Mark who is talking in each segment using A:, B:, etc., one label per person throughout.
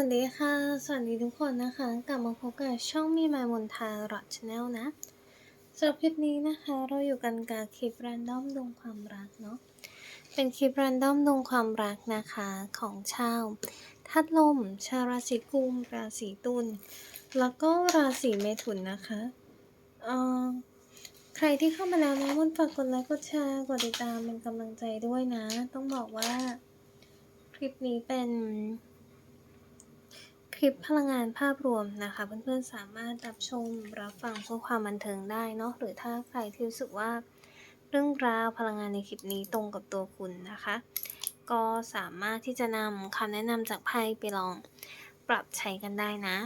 A: วัสดีค่ะ สวัสดีทุกคนนะคะ กลับมาพบกับช่องมีมายมนทารอดชาแนลนะสำหรับคลิปนี้นะคะ เราอยู่กันกับคลิปรันดอมดวงความรักเนาะ เป็นคลิปรันดอมดวงความรักนะคะของชาวทัดลม ชาวราศีกุม ราศีตุล แล้วก็ราศีเมถุนนะคะเอ่อใครที่เข้ามาแล้วนะมนฝากกดไลค์กดแชร์กดติดตามเป็นกำลังใจด้วยนะ ต้องบอกว่าคลิปนี้เป็น คลิปพลังงานภาพรวมนะคะ เพื่อนๆสามารถรับชมรับฟังเพื่อความบันเทิงได้เนาะหรือถ้าใครที่รู้สึกว่า เรื่องราวพลังงานในคลิปนี้ตรงกับตัวคุณนะคะ ก็สามารถที่จะนำคำแนะนำจากไพ่ไปลองปรับใช้กันได้นะ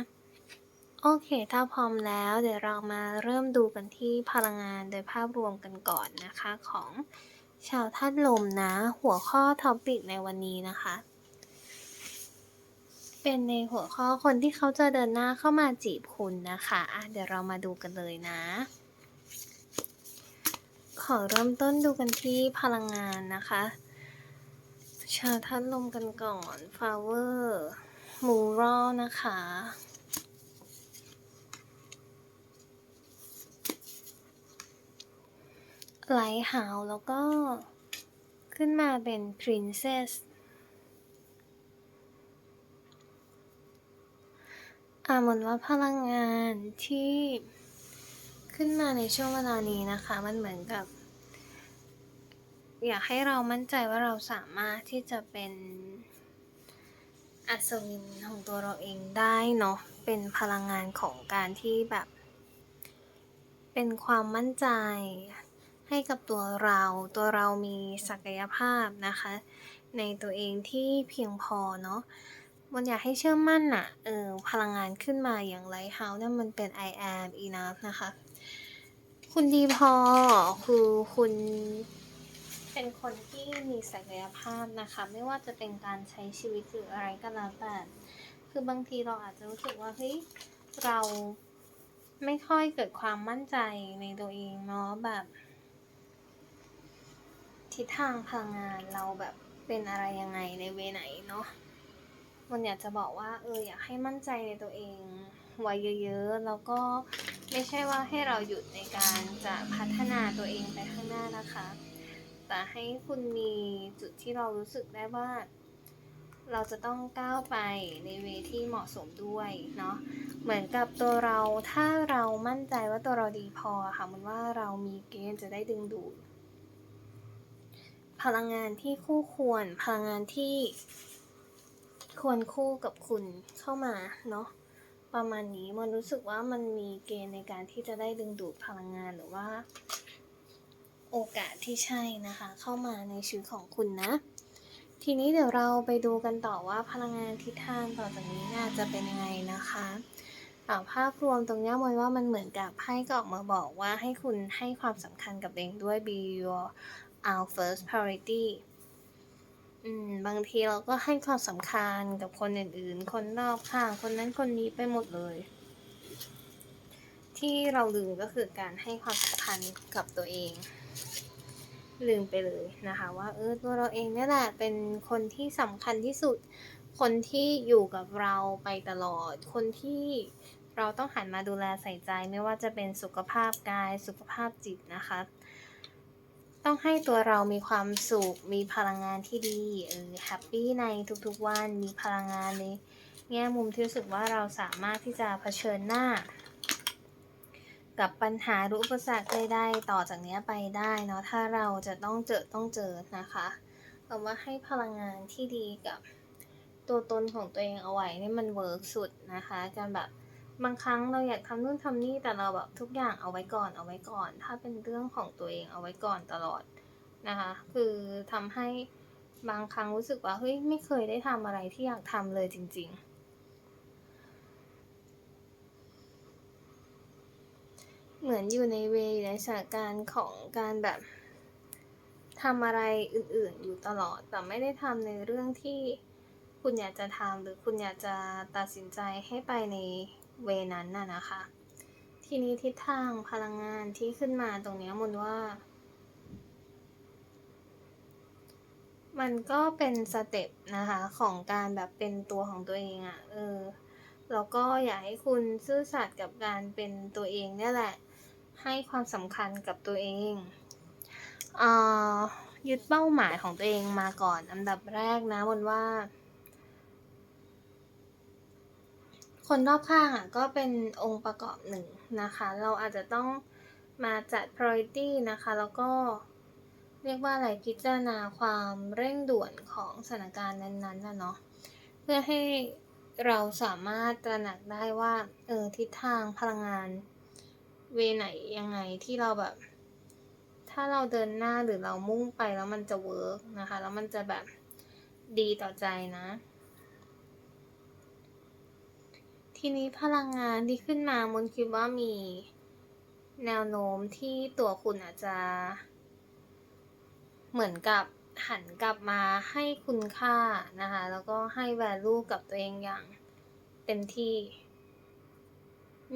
A: โอเค ถ้าพร้อมแล้วเดี๋ยวเรามาเริ่มดูกันที่พลังงานโดยภาพรวมกันก่อนนะคะของชาวธาตุลมนะ หัวข้อท็อปิกในวันนี้นะคะ เป็นในหัวข้อคนที่เขาจะเดินหน้าเข้ามาจีบคุณนะคะอะเดี๋ยวเรามาดูกันเลยนะ ขอเริ่มต้นดูกันที่พลังงานนะคะ ชาวธาตุลมกันก่อน flower mural นะคะไลท์เฮาส์แล้วก็ขึ้นมาเป็น princess อ่าเหมือนว่าพลังงานที่ขึ้นมาในช่วงเวลานี้นะคะ มันเหมือนกับ อยากให้เรามั่นใจว่าเราสามารถที่จะเป็นอัศวินของตัวเราเองได้เนาะ เป็นพลังงานของการที่แบบ เป็นความมั่นใจให้กับตัวเรา ตัวเรามีศักยภาพนะคะ ในตัวเองที่เพียงพอเนาะ มันอยากให้เชื่อมั่นนะเออพลังงานขึ้นมาอย่างไรเฮาเนี่ยมันเป็น I am enough นะคะ คุณดีพอคือคุณเป็นคนที่มีศักยภาพนะคะ ไม่ว่าจะเป็นการใช้ชีวิตหรืออะไรก็แล้วแต่ คือบางทีเราอาจจะรู้สึกว่าเฮ้ยเราไม่ค่อยเกิดความมั่นใจในตัวเองเนาะแบบ ทิศทางพลังงานเราแบบเป็นอะไรยังไงในเวไหนเนาะ มันอยากจะบอกว่าเอออยากให้มั่นใจในตัวเองไว้เยอะๆ แล้วก็ไม่ใช่ว่าให้เราหยุดในการจะพัฒนาตัวเองไปข้างหน้านะคะ แต่ให้คุณมีจุดที่เรารู้สึกได้ว่า เราจะต้องก้าวไปในเวที่เหมาะสมด้วยเนาะเหมือนกับตัวเราถ้าเรามั่นใจว่าตัวเราดีพอค่ะมันว่าเรามีเกณฑ์จะได้ดึงดูดพลังงานที่คู่ควรพลังงานที่ ควรคู่กับคุณเข้ามาเนาะประมาณนี้มันรู้สึกว่ามันมีเกณฑ์ในการที่จะได้ดึงดูดพลังงานหรือว่า โอกาสที่ใช่นะคะ เข้ามาในชีวิตของคุณนะ ทีนี้เดี๋ยวเราไปดูกันต่อว่าพลังงานทิศทางต่อจากนี้น่าจะเป็นยังไงนะคะภาพรวมตรงนี้มองว่ามันเหมือนกับไพ่ก็ออกมาบอกว่าให้คุณให้ความสำคัญกับเองด้วย be your our first priority อืมบางทีเราก็ให้ความสำคัญกับคนอื่นๆ คนรอบข้างคนนั้นคนนี้ไปหมดเลย ที่เราลืมก็คือการให้ความสำคัญกับตัวเอง ลืมไปเลยนะคะ ว่าเออตัวเราเองนี่แหละเป็นคนที่สำคัญที่สุด คนที่อยู่กับเราไปตลอด คนที่เราต้องหันมาดูแลใส่ใจไม่ว่าจะเป็นสุขภาพกายสุขภาพจิตนะคะ ต้องให้ตัวเรามีความสุข มีพลังงานที่ดี เออ แฮปปี้ในทุกๆวัน มีพลังงานในแง่มุมที่รู้สึกว่าเราสามารถที่จะเผชิญหน้า กับปัญหาหรืออุปสรรคใดๆต่อจากนี้ไปได้เนาะ ถ้าเราจะต้องเจอต้องเจอนะคะเอาว่าให้พลังงานที่ดีกับตัวตนของตัวเองเอาไว้นี่มันเวิร์กสุดนะคะ การแบบ บางครั้งเราอยากทำนู่นทำนี่แต่เราแบบทุกอย่างเอาไว้ก่อนเอาไว้ก่อน ถ้าเป็นเรื่องของตัวเองเอาไว้ก่อนตลอดนะคะ คือทำให้บางครั้งรู้สึกว่าเฮ้ยไม่เคยได้ทำอะไรที่อยากทำเลยจริง ๆ เหมือนอยู่ในเวยในสถานการณ์ของการแบบทำอะไรอื่นๆ อยู่ตลอด แต่ไม่ได้ทำในเรื่องที่คุณอยากจะทำหรือคุณอยากจะตัดสินใจให้ไปใน เวนั้นน่ะนะคะ ทีนี้ทิศทางพลังงานที่ขึ้นมาตรงนี้ยมนว่า มันก็เป็นสเต็ปนะคะของการแบบเป็นตัวของตัวเองอะ่ะเออแล้วก็อยากให้คุณซื่อสัตย์กับการเป็นตัวเองเนี่ยแหละ ให้ความสำคัญกับตัวเองเอ่อยึดเป้าหมายของตัวเองมาก่อนอันดับแรกนะบนว่า คนรอบข้างอะก็เป็นองค์ประกอบหนึ่งนะคะ เราอาจจะต้องมาจัด priority นะคะ แล้วก็เรียกว่าอะไรพิจารณาความเร่งด่วนของสถานการณ์นั้นๆนะเนาะเพื่อให้เราสามารถตระหนักได้ว่าเออทิศทางพลังงานเวไหนยังไงที่เราแบบ ถ้าเราเดินหน้าหรือเรามุ่งไปแล้วมันจะเวิร์กนะคะ แล้วมันจะแบบดีต่อใจนะ ทีนี้พลังงานที่ขึ้นมามนคิดว่ามีแนวโน้มที่ตัวคุณอาจจะ เหมือนกับหันกลับมาให้คุณค่านะคะ แล้วก็ให้ value กับตัวเองอย่างเต็มที่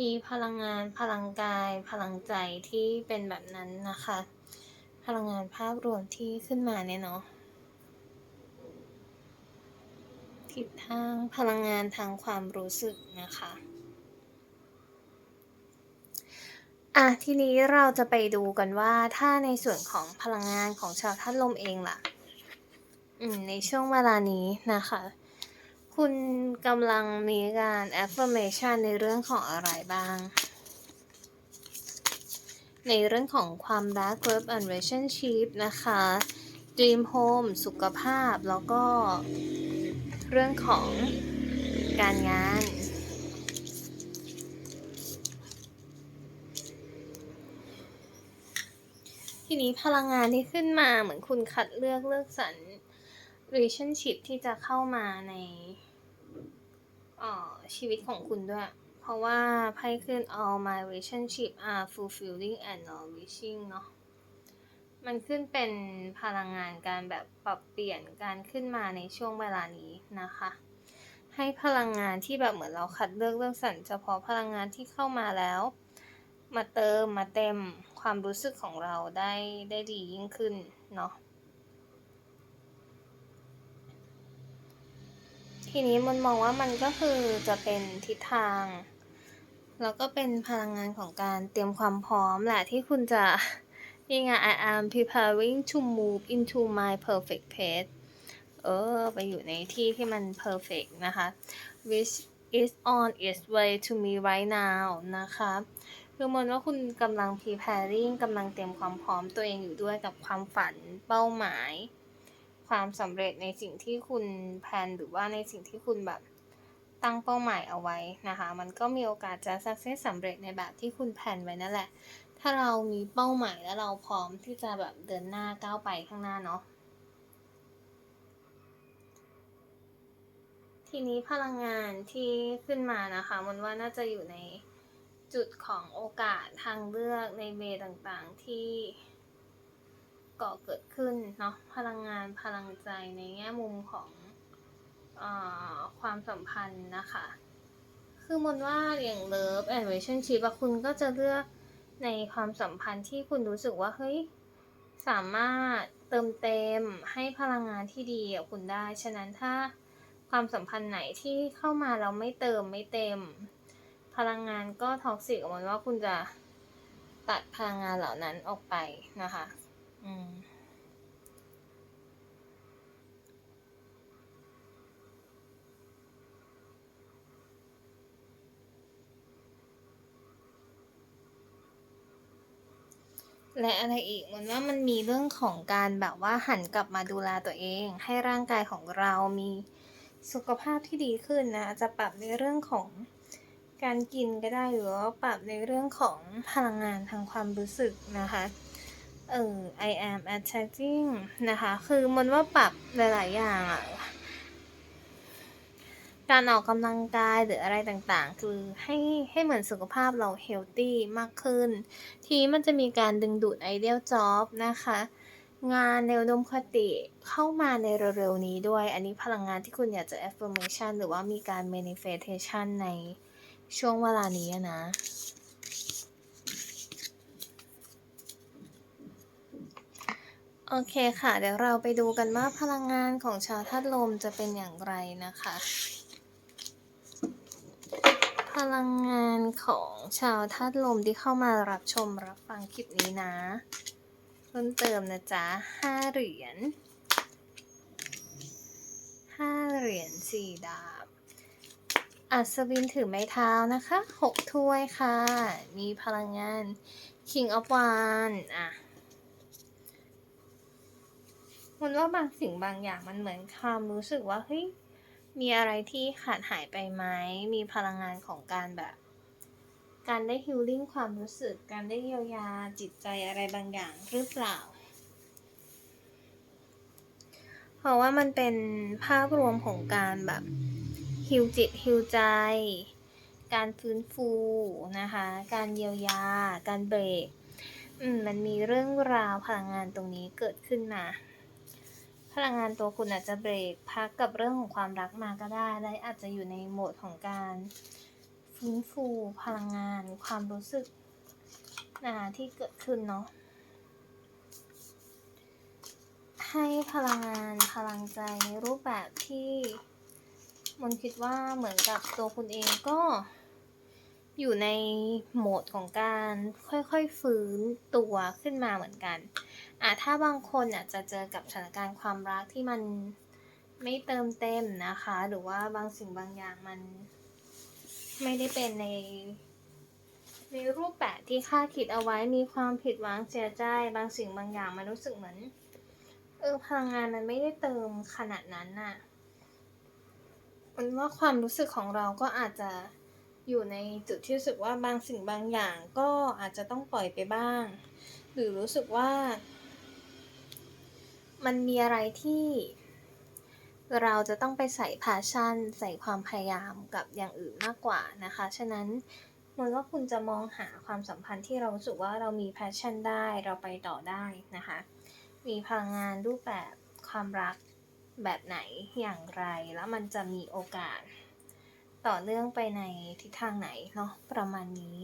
A: มีพลังงานพลังกาย พลังใจที่เป็นแบบนั้นนะคะ พลังงานภาพรวมที่ขึ้นมาเนี่ยเนาะ ทิศทางพลังงานทางความรู้สึกนะคะอะทีนี้เราจะไปดูกันว่าถ้าในส่วนของพลังงานของชาวธาตุลมเองล่ะอืมในช่วงเวลานี้นะคะ คุณกำลังมีการ affirmation ในเรื่องของอะไรบ้าง ในเรื่องของความรัก love and relationship นะคะ dream home สุขภาพแล้วก็ เรื่องของการงาน ทีนี้พลังงานที่ขึ้นมาเหมือนคุณคัดเลือกเลือกสรร relationship ที่จะเข้ามาในชีวิตของคุณด้วย เพราะว่าไพ่ขึ้น all my relationship are fulfilling and nourishing เนาะ มันขึ้นเป็นพลังงานการแบบปรับเปลี่ยนการขึ้นมาในช่วงเวลานี้นะคะ ให้พลังงานที่แบบเหมือนเราคัดเลือกเลือกสรรเฉพาะพลังงานที่เข้ามาแล้ว มาเติมมาเต็มความรู้สึกของเราได้ได้ดียิ่งขึ้นเนาะทีนี้มันมองว่ามันก็คือจะเป็นทิศทาง แล้วก็เป็นพลังงานของการเตรียมความพร้อมแหละที่คุณจะ นี่ไง I am preparing to move into my perfect place เออ ไปอยู่ในที่ที่มัน perfect นะคะ which is on its way to me right now นะคะ คือมันว่าคุณกำลัง preparing กำลังเตรียมความพร้อมตัวเองอยู่ด้วยกับความฝันเป้าหมาย ความสำเร็จในสิ่งที่คุณแพลนหรือว่าในสิ่งที่คุณแบบตั้งเป้าหมายเอาไว้นะคะ มันก็มีโอกาสจะ success สำเร็จในแบบที่คุณแพลนไว้นั่นแหละ ถ้าเรามีเป้าหมายแล้วเราพร้อมที่จะแบบเดินหน้าก้าวไปข้างหน้าเนาะทีนี้พลังงานที่ขึ้นมานะคะมันว่าน่าจะอยู่ในจุดของโอกาสทางเลือกในเวต่างๆที่ก่อเกิดขึ้นเนาะพลังงานพลังใจในแง่มุมของอความสัมพันธ์นะคะ คือมันว่าอย่าง love and relationship คุณก็จะเลือก ในความสัมพันธ์ที่คุณรู้สึกว่าเฮ้ยสามารถเติมเต็มให้พลังงานที่ดีกับคุณได้ ฉะนั้นถ้าความสัมพันธ์ไหนที่เข้ามาเราไม่เติมไม่เต็ม พลังงานก็ท็อกซิกออกมาว่าคุณจะตัดพลังงานเหล่านั้นออกไปนะคะ อืม และอะไรอีกมันว่ามันมีเรื่องของการแบบว่าหันกลับมาดูแลตัวเอง ให้ร่างกายของเรามีสุขภาพที่ดีขึ้นนะ จะปรับในเรื่องของการกินก็ได้หรือว่าปรับในเรื่องของพลังงานทางความรู้สึกนะคะเออ I am attaching นะคะ คือมันว่าปรับหลาย ๆ อย่างอะ การออกกำลังกายหรืออะไรต่างๆ คือให้ให้เหมือนสุขภาพเราเฮลตี้มากขึ้น ทีมันจะมีการดึงดูดไอเดียลจ็อบนะคะ งานแนวโน้มคติเข้ามาในเร็วๆนี้ด้วย อันนี้พลังงานที่คุณอยากจะ affirmation หรือว่ามีการ manifestation ในช่วงเวลานี้นะโอเคค่ะ เดี๋ยวเราไปดูกันว่าพลังงานของชาวธาตุลมจะเป็นอย่างไรนะคะ พลังงานของชาวธาตุลมที่เข้ามารับชมรับฟังคลิปนี้นะ เพิ่มเติมนะจ๊ะห้าเหรียญห้าเหรียญสี่ดาบ อัศวินถือไม้เท้านะคะหกถ้วยค่ะ มีพลังงาน King of w a n อะมันว่าบางสิ่งบางอย่างมันเหมือนความรู้สึกว่าเฮ้ย มีอะไรที่ขาดหายไปไหม มีพลังงานของการแบบ การได้ฮิลลิ่งความรู้สึก การได้เยียวยาจิตใจอะไรบางอย่างหรือเปล่า เพราะว่ามันเป็นภาพรวมของการแบบฮิลจิตฮิลใจ การฟื้นฟูนะคะ การเยียวยา การเบรก อืม มันมีเรื่องราวพลังงานตรงนี้เกิดขึ้นมา พลังงานตัวคุณอาจจะเบรกพักกับเรื่องของความรักมาก็ได้ และอาจจะอยู่ในโหมดของการฟื้นฟูพลังงานความรู้สึกนะคะที่เกิดขึ้นเนาะให้พลังงานพลังใจในรูปแบบที่มนคิดว่าเหมือนกับตัวคุณเองก็ อยู่ในโหมดของการค่อยๆฟื้นตัวขึ้นมาเหมือนกันอะถ้าบางคนอะจะเจอกับสถานการณ์ความรักที่มันไม่เติมเต็มนะคะ หรือว่าบางสิ่งบางอย่างมัน ไม่ได้เป็นใน ในรูปแบบที่คาดคิดเอาไว้มีความผิดหวังเสียใจ บางสิ่งบางอย่างมันรู้สึกเหมือนเออพลังงานมันไม่ได้เติมขนาดนั้นน่ะมันว่าความรู้สึกของเราก็อาจจะ อยู่ในจุดที่รู้สึกว่าบางสิ่งบางอย่างก็อาจจะต้องปล่อยไปบ้าง หรือรู้สึกว่า มันมีอะไรที่ เราจะต้องไปใส่พาชั่น ใส่ความพยายามกับอย่างอื่นมากกว่านะคะ ฉะนั้นมันว่าคุณจะมองหาความสัมพันธ์ที่เรารู้สึกว่าเรามีพาชั่นได้เราไปต่อได้นะคะ มีพลังงานรูปแบบความรักแบบไหนอย่างไร แล้วมันจะมีโอกาส ต่อเนื่องไปในทิศทางไหนเนาะประมาณนี้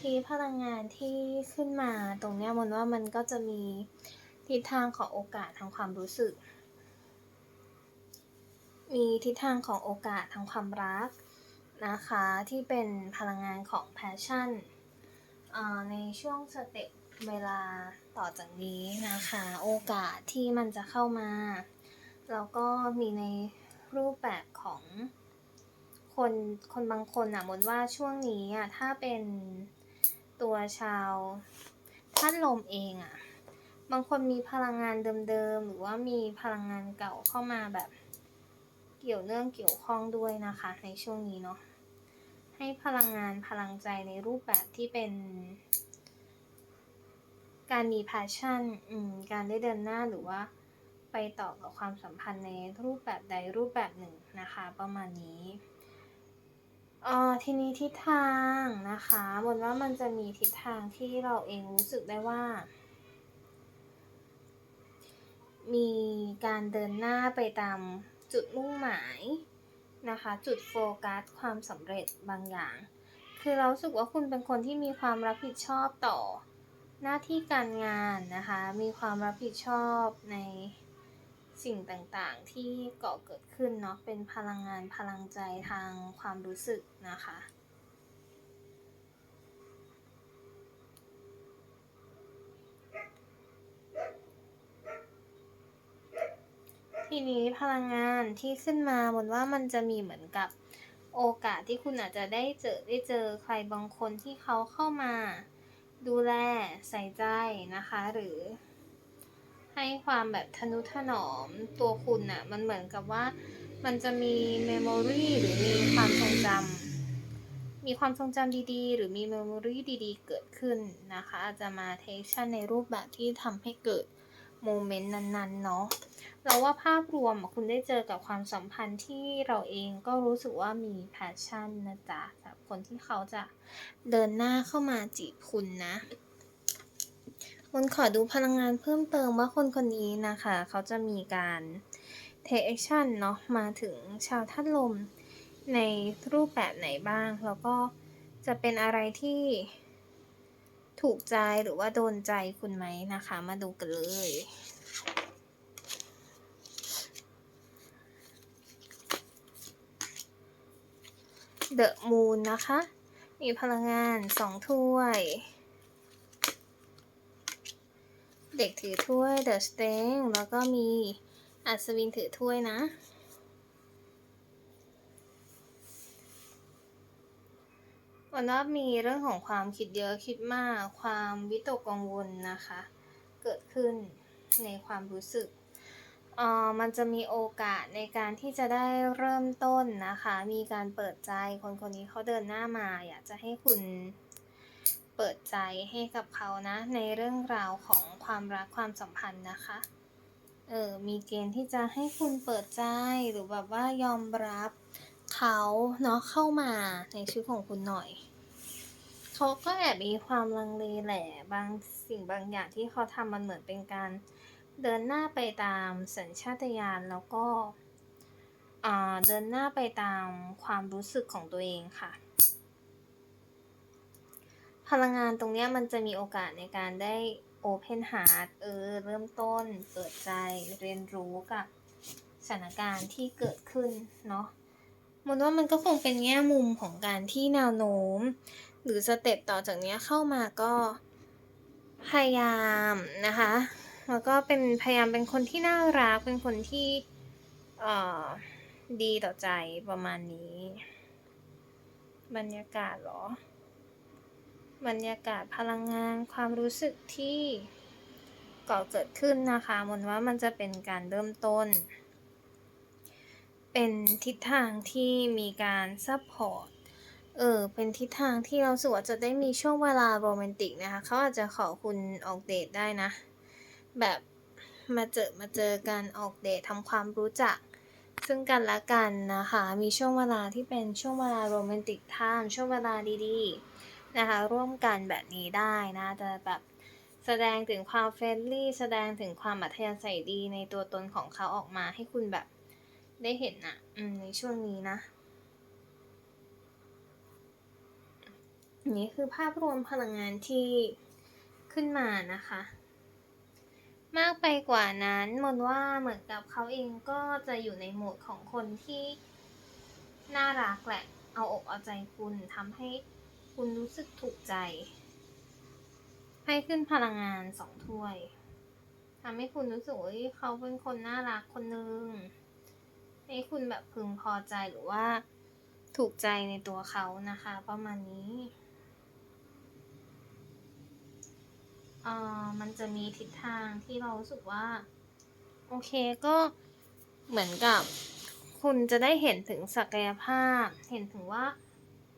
A: ที่พลังงานที่ขึ้นมาตรงเนี้ยมนว่ามันก็จะมีทิศทางของโอกาสทางความรู้สึก มีทิศทางของโอกาสทางความรักนะคะที่เป็นพลังงานของ passion อ่าในช่วงสเต็ปเวลาต่อจากนี้นะคะ โอกาสที่มันจะเข้ามา แล้วก็มีในรูปแบบของ คนคนบางคนอะมนว่าช่วงนี้อะถ้าเป็นตัวชาวท่านลมเองอะบางคนมีพลังงานเดิมๆหรือว่ามีพลังงานเก่าเข้ามาแบบเกี่ยวเนื่องเกี่ยวข้องด้วยนะคะ ในช่วงนี้เนาะให้พลังงานพลังใจในรูปแบบที่เป็น การมี passion อืมการได้เดินหน้าหรือว่าไปต่อกับความสัมพันธ์ในรูปแบบใดรูปแบบหนึ่งนะคะ ประมาณนี้ เอ่อทีนี้ทิศทางนะคะบนว่ามันจะมีทิศทางที่เราเองรู้สึกได้ว่า มีการเดินหน้าไปตามจุดมุ่งหมายนะคะ จุดโฟกัสความสำเร็จบางอย่าง คือเราสึกว่าคุณเป็นคนที่มีความรับผิดชอบต่อหน้าที่การงานนะคะ มีความรับผิดชอบใน สิ่งต่างๆ ที่เก่อเกิดขึ้นเนาะเป็นพลังงานพลังใจทางความรู้สึกนะคะทีนี้พลังงานที่ขึ้นมาบนว่ามันจะมีเหมือนกับโอกาสที่คุณอาจจะได้เจอได้เจอใครบางคนที่เขาเข้ามาดูแลใส่ใจนะคะ หรือ ให้ความแบบทนุถนอมตัวคุณอะ่ะมันเหมือนกับว่ามันจะมีเมมโมรีหรือมีความทรงจำมีความทรงจำดีๆ หรือมีเมมโมรีดีๆ เกิดขึ้นนะคะ อาจจะมาเทคชั่นในรูปแบบที่ทำให้เกิดโมเมนต์นั้นๆเนาะเราว่าภาพรวมคุณได้เจอกับความสัมพันธ์ที่เราเองก็รู้สึกว่ามีแพชชั่นนะจ๊ะสำหรับคนที่เขาจะเดินหน้าเข้ามาจีบคุณนะ มันขอดูพลังงานเพิ่มเติมว่าคนคนนี้นะคะ เขาจะมีการเทเลชันเนาะมาถึงชาวท่านลมในรูปแบบไหนบ้าง แล้วก็จะเป็นอะไรที่ถูกใจหรือว่าโดนใจคุณไหมนะคะ มาดูกันเลยเดอะมูลนะคะ มีพลังงานสองถ้วย เด็กถือถ้วยเดอะสเตงแล้วก็มีอัศวินถือถ้วยนะ วันนี้มีเรื่องของความคิดเยอะคิดมากความวิตกกังวลนะคะ เกิดขึ้นในความรู้สึกออมันจะมีโอกาสในการที่จะได้เริ่มต้นนะคะ มีการเปิดใจคนคนนี้เขาเดินหน้ามา อยากจะให้คุณ เปิดใจให้กับเขานะ ในเรื่องราวของความรักความสัมพันธ์นะคะ เออมีเกณฑ์ที่จะให้คุณเปิดใจหรือแบบว่ายอมรับเขาเนาะเข้ามาในชีวิตของคุณหน่อยเขาก็แอบมีความลังเลแหละบางสิ่งบางอย่างที่เขาทำมันเหมือนเป็นการเดินหน้าไปตามสัญชาตญาณแล้วก็เดินหน้าไปตามความรู้สึกของตัวเองค่ะ พลังงานตรงเนี้ยมันจะมีโอกาสในการได้ Open Heart เออ เริ่มต้นเปิดใจเรียนรู้กับสถานการณ์ที่เกิดขึ้นเนาะมนว่ามันก็คงเป็นแง่มุมของการที่แนวโน้ม หรือสเต็ปต่อจากนี้เข้ามาก็พยายามนะคะ แล้วก็เป็นพยายามเป็นคนที่น่ารัก เป็นคนที่เอ่อดีต่อใจประมาณนี้ บรรยากาศเหรอ บรรยากาศพลังงานความรู้สึกที่ก่อเกิดขึ้นนะคะมนว่ามันจะเป็นการเริ่มต้น เป็นทิศทางที่มีการซัพพอร์ตเออเป็นทิศทางที่เราสวาจะได้มีช่วงเวลาโรแมนติกนะคะเขาอาจจะขอคุณออกเดทได้นะ แบบมาเจอมาเจอกันออกเดททำความรู้จัก ซึ่งกันและกันนะคะ มีช่วงเวลาที่เป็นช่วงเวลาโรแมนติกไทม์ช่วงเวลาดีๆ นะคะร่วมกันแบบนี้ได้นะจะแบบแสดงถึงความเฟรนลี่แสดงถึงความอัธยาศัยดีในตัวตนของเขาออกมาให้คุณแบบได้เห็นนะอืมในช่วงนี้นะนี่คือภาพรวมพลังงานที่ขึ้นมานะคะ มากไปกว่านั้นมนว่าเหมือนกับเขาเองก็จะอยู่ในโหมดของคนที่น่ารักแหละ เอาอกเอาใจคุณทำให้ คุณรู้สึกถูกใจ ให้ขึ้นพลังงานสองถ้วยทำให้คุณรู้สึกว่าเขาเป็นคนน่ารักคนหนึ่งให้คุณแบบพึงพอใจหรือว่าถูกใจในตัวเขานะคะ ประมาณนี้เอ่อมันจะมีทิศทางที่เรารู้สึกว่า โอเคก็เหมือนกับ คุณจะได้เห็นถึงศักยภาพ เห็นถึงว่า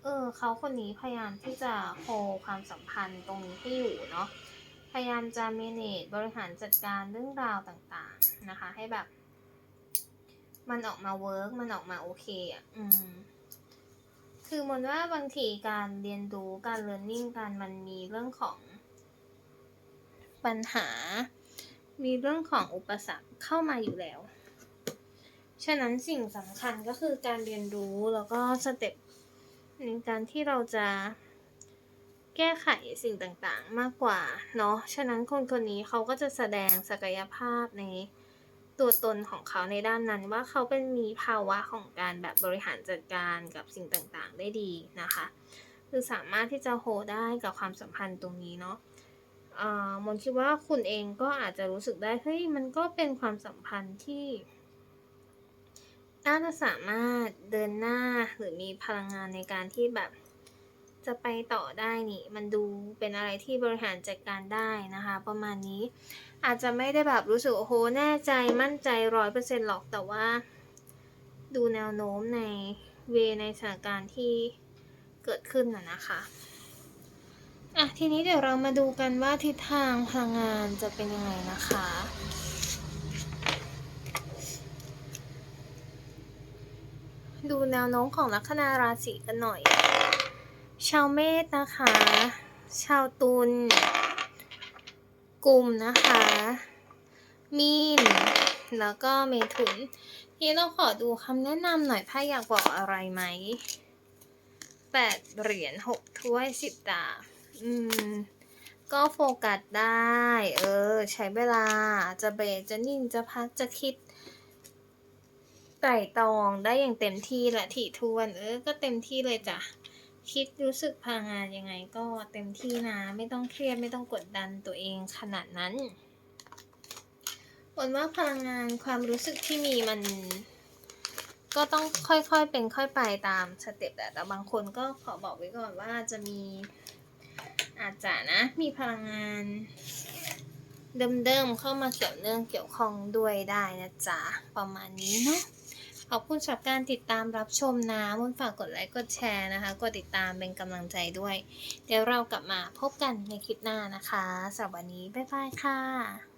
A: เออเขาคนนี้พยายามที่จะโฮความสัมพันธ์ตรงนี้ให้อยู่เนาะพยายามจะ manage บริหารจัดการเรื่องราวต่างๆนะคะ ให้แบบ มันออกมาเวิร์กมันออกมาโอเคอะอืมคือมนว่าบางทีการเรียนรู้การเรียนรู้กันมันมีเรื่องของปัญหา มีเรื่องของอุปสรรคเข้ามาอยู่แล้ว ฉะนั้นสิ่งสำคัญก็คือการเรียนรู้แล้วก็สเต็ป ในการที่เราจะแก้ไขสิ่งต่างๆ มากกว่าเนาะ ฉะนั้นคนคนนี้เขาก็จะแสดงศักยภาพในตัวตนของเขาในด้านนั้นว่าเขาเป็นมีภาวะของการแบบบริหารจัดการกับสิ่งต่างๆ ได้ดีนะคะ คือสามารถที่จะโฮได้กับความสัมพันธ์ตรงนี้เนาะอ่ามนคิดว่าคุณเองก็อาจจะรู้สึกได้ เฮ้ย มันก็เป็นความสัมพันธ์ที่ น่าจะสามารถเดินหน้าหรือมีพลังงานในการที่แบบ จะไปต่อได้นี่ มันดูเป็นอะไรที่บริหารจัดการได้นะคะ ประมาณนี้ อาจจะไม่ได้แบบรู้สึกโอ้โหแน่ใจมั่นใจร้อยเปอร์เซ็นต์หรอกแต่ว่า ดูแนวโน้มในเวในสถานการณ์ที่เกิดขึ้นน่ะนะคะอะทีนี้เดี๋ยวเรามาดูกันว่าทิศทางพลังงานจะเป็นยังไงนะคะ ดูแนวโน้มของลัคนาราศีกันหน่อย ชาวเมษนะคะ ชาวตุลกลุ่มนะคะ มีน แล้วก็เมถุนที่เราขอดูคำแนะนำหน่อยถ้าอยากบอกอะไรไหมแปดเหรียญหกถ้วยสิบดาบอืม ก็โฟกัสได้ เออ ใช้เวลาจะเบรจะนิ่งจะพักจะคิด ไต่ตองได้อย่างเต็มที่และถี่ถ้วนเออ ก็เต็มที่เลยจ้ะ คิดรู้สึกพลังงานยังไงก็เต็มที่นะ ไม่ต้องเครียดไม่ต้องกดดันตัวเองขนาดนั้นผลว่าพลังงานความรู้สึกที่มีมัน ก็ต้องค่อยๆเป็นค่อยไปตามสเต็ปแหละแต่บางคนก็ขอบอกไว้ก่อนว่าจะมีอาจจะนะ มีพลังงานเดิมๆเข้ามาเกี่ยวเนื่องเกี่ยวข้องด้วยได้นะจ๊ะ ประมาณนี้เนาะ ขอบคุณสำหรับการติดตามรับชมนะมุนฝากกดไลค์กดแชร์นะคะ กดติดตามเป็นกำลังใจด้วย เดี๋ยวเรากลับมาพบกันในคลิปหน้านะคะสำหรับวันนี้ บ๊ายบายค่ะ